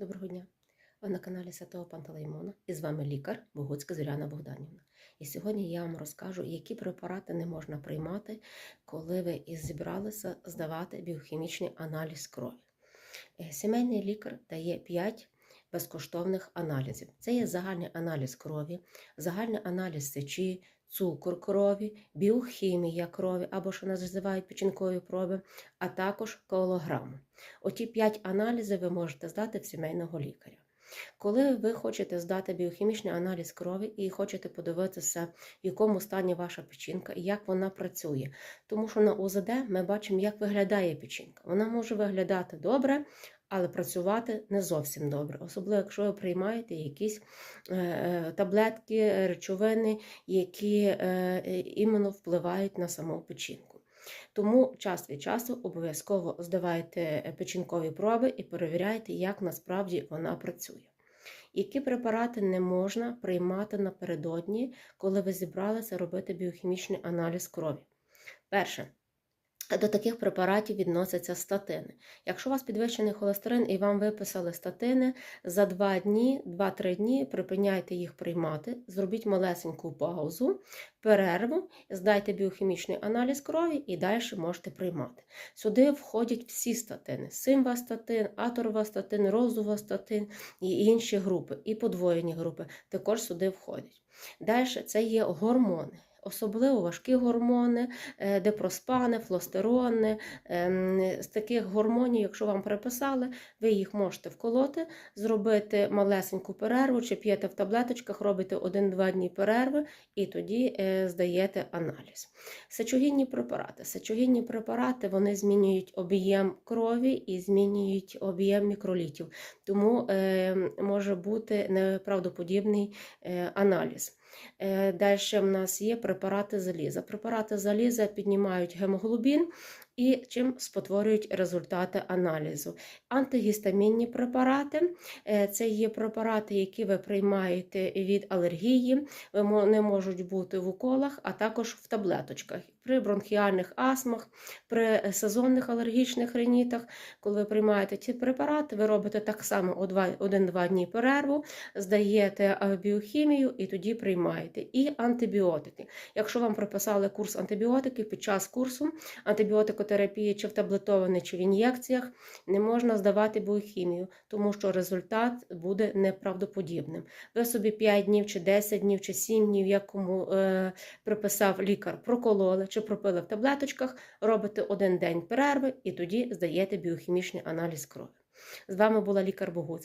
Доброго дня! Ви на каналі Святого Пантелеймона і з вами лікар Богуцька Зоряна Богданівна. І сьогодні я вам розкажу, які препарати не можна приймати, коли ви зібралися здавати біохімічний аналіз крові. Е, Сімейний лікар дає 5 безкоштовних аналізів. Це є загальний аналіз крові, загальний аналіз сечі, цукор крові, біохімія крові або що називають печінкові проби, а також колограму. Оті 5 аналізів ви можете здати в сімейного лікаря. Коли ви хочете здати біохімічний аналіз крові і хочете подивитися, в якому стані ваша печінка і як вона працює. Тому що на УЗД ми бачимо, як виглядає печінка. Вона може виглядати добре, але працювати не зовсім добре. Особливо, якщо ви приймаєте якісь е, е, таблетки, речовини, які е, іменно впливають на саму печінку. Тому час від часу обов'язково здавайте печінкові проби і перевіряйте, як насправді вона працює. Які препарати не можна приймати напередодні, коли ви зібралися робити біохімічний аналіз крові? Перше. До таких препаратів відносяться статини. Якщо у вас підвищений холестерин і вам виписали статини, за 2 дні, 2-3 дні припиняйте їх приймати, зробіть малесеньку паузу, перерву, здайте біохімічний аналіз крові і далі можете приймати. Сюди входять всі статини: симвастатин, аторвастатин, розувастатин і інші групи, і подвоєні групи також сюди входять. Далі це є гормони. Особливо важкі гормони, е, депроспани, флостерони. ем, З таких гормонів, якщо вам приписали, ви їх можете вколоти, зробити малесеньку перерву, чи п'єте в таблеточках, робите 1-2 дні перерви і тоді е, здаєте аналіз. Сечогінні препарати. Сечогінні препарати вони змінюють об'єм крові і змінюють об'єм мікролітів, тому е, може бути неправдоподібний е, аналіз. Далі в нас є препарати заліза. Препарати заліза піднімають гемоглобін і чим спотворюють результати аналізу. Антигістамінні препарати е, це є препарати, які ви приймаєте від алергії, вони можуть бути в уколах, а також в таблеточках. При бронхіальних астмах, при сезонних алергічних ринітах, коли ви приймаєте ці препарати, ви робите так само 1-2 дні перерву, здаєте біохімію і тоді приймаєте. І антибіотики. Якщо вам прописали курс антибіотиків під час курсу антибіотикотерапії, чи в таблетованій, чи в ін'єкціях, не можна здавати біохімію, тому що результат буде неправдоподібним. Ви собі 5 днів, чи 10 днів, чи 7 днів, якому е, приписав лікар, прокололи чи пропили в таблеточках, робите один день перерви і тоді здаєте біохімічний аналіз крові. З вами була лікар Богуць.